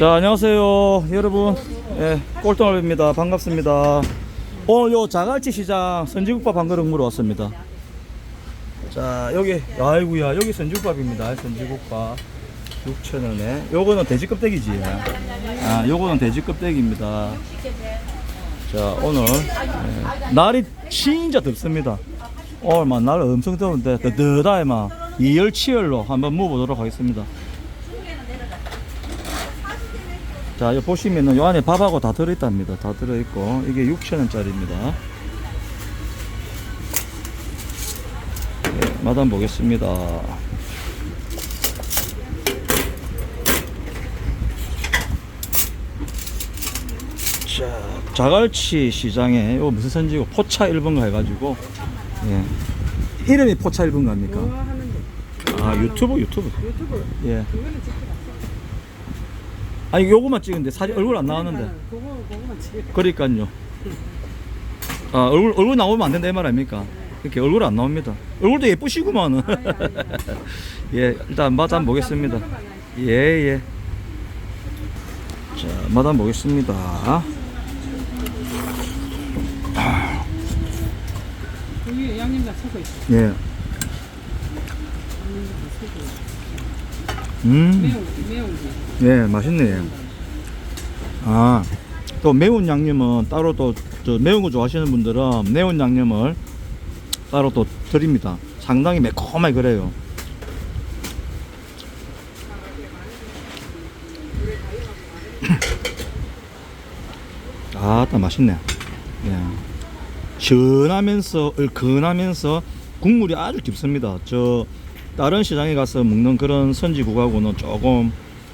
자 안녕하세요 여러분. 예, 꼴등얼입니다. 반갑습니다. 오늘 요 자갈치 시장 선지국밥 한 그릇 물어 왔습니다. 자 여기 아이구야 여기 선지국밥입니다. 선지국밥. 6천원에. 요거는 돼지 껍데기지. 아 요거는 돼지 껍데기입니다. 자 오늘 예, 날이 진짜 덥습니다. 오늘 막 날 엄청 더운데 뜨뜻하게 막. 이열치열로 한번 먹어보도록 하겠습니다 자, 여기 보시면은 요 안에 밥하고 다 들어있답니다. 다 들어있고, 이게 6,000원짜리입니다. 네, 맛한 보겠습니다. 자, 자갈치 시장에, 요 무슨 선지고, 포차 1번가 해가지고, 예. 이름이 포차 1번가입니까? 뭐 하는데? 아, 유튜브, 유튜브. 유튜브 예. 아니, 요거만 찍은데 사진, 얼굴 안 나왔는데. 그거 그거만 찍어. 그러니까요. 아, 얼굴, 얼굴 나오면 안 된다, 이 말 아닙니까? 이렇게 얼굴 안 나옵니다. 얼굴도 예쁘시구만은. 예, 일단 맛 한번 보겠습니다. 예, 예. 자, 맛 한번 보겠습니다. 여기 양념 다 섞어 있어. 예. 양념 다 섞어 있어. 음, 매운 거, 매운 거. 예, 맛있네. 아, 또 매운 양념은 따로 또, 저 매운 거 좋아하시는 분들은 매운 양념을 따로 또 드립니다. 상당히 매콤하게 그래요. 아, 딱 맛있네. 예. 시원하면서 얼큰하면서 국물이 아주 깊습니다. 저 다른 시장에 가서 먹는 그런 선지국하고는 조금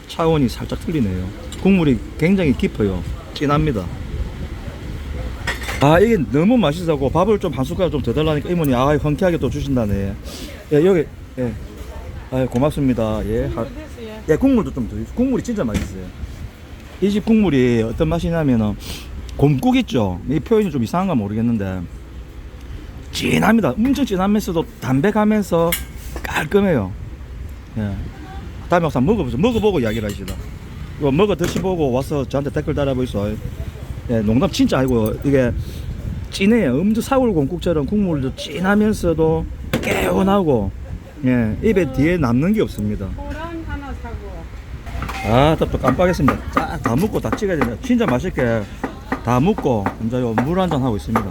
차원이 살짝 틀리네요. 국물이 굉장히 깊어요. 진합니다. 아 이게 너무 맛있어고 밥을 좀 한 숟가락 좀 더 달라니까 이모니 아 흔쾌하게 또 주신다네. 예 여기 예. 아 고맙습니다. 예. 하-. 예, 국물도 좀 더, 국물이 진짜 맛있어요. 이 집 국물이 어떤 맛이냐면은, 곰국 있죠? 이 표현이 좀 이상한가 모르겠는데, 진합니다. 엄청 진하면서도 담백하면서 깔끔해요. 예. 다음에 한번 먹어보세요. 먹어보고 이야기를 하시다. 이거 먹어 드셔보고 와서 저한테 댓글 달아보이소. 예, 농담 진짜 아니고, 이게 진해요. 엄청 사골 곰국처럼 국물도 진하면서도 개운하고, 예, 입에 뒤에 남는 게 없습니다. 아, 또, 또 깜빡했습니다. 쫙다 먹고 다 찍어야 됩니다. 진짜 맛있게 다 먹고, 이제 물 한 잔 하고 있습니다.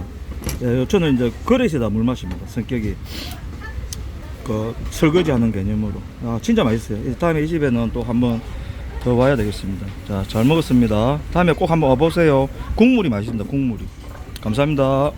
예, 요- 저는 이제 그릇에다 물 마십니다. 성격이. 그, 설거지 하는 개념으로. 아, 진짜 맛있어요. 이 다음에 이 집에는 또 한번 더 와야 되겠습니다. 자, 잘 먹었습니다. 다음에 꼭 한번 와보세요. 국물이 맛있습니다. 국물이. 감사합니다.